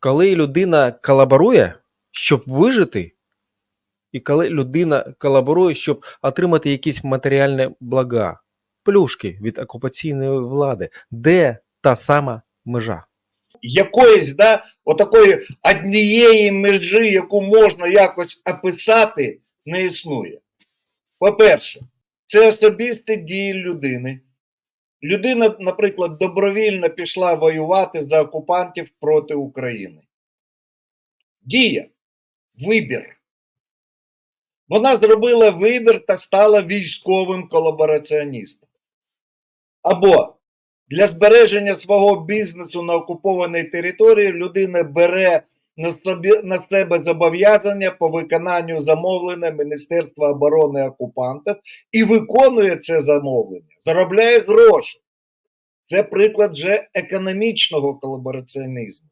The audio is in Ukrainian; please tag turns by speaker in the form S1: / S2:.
S1: коли людина колаборує, щоб вижити, і коли людина колаборує, щоб отримати якісь матеріальні блага, плюшки від окупаційної влади, де та сама межа?
S2: якоїсь да, отакої однієї межі, яку можна якось описати, не існує. По-перше, це особисті дії людини. Людина, наприклад, добровільно пішла воювати за окупантів проти України. Дія, вибір. Вона зробила вибір та стала військовим колабораціоністом. Або для збереження свого бізнесу на окупованій території людина бере на, себе зобов'язання по виконанню замовлення Міністерства оборони окупантів і виконує це замовлення, заробляє гроші. Це приклад вже економічного колабораціонізму.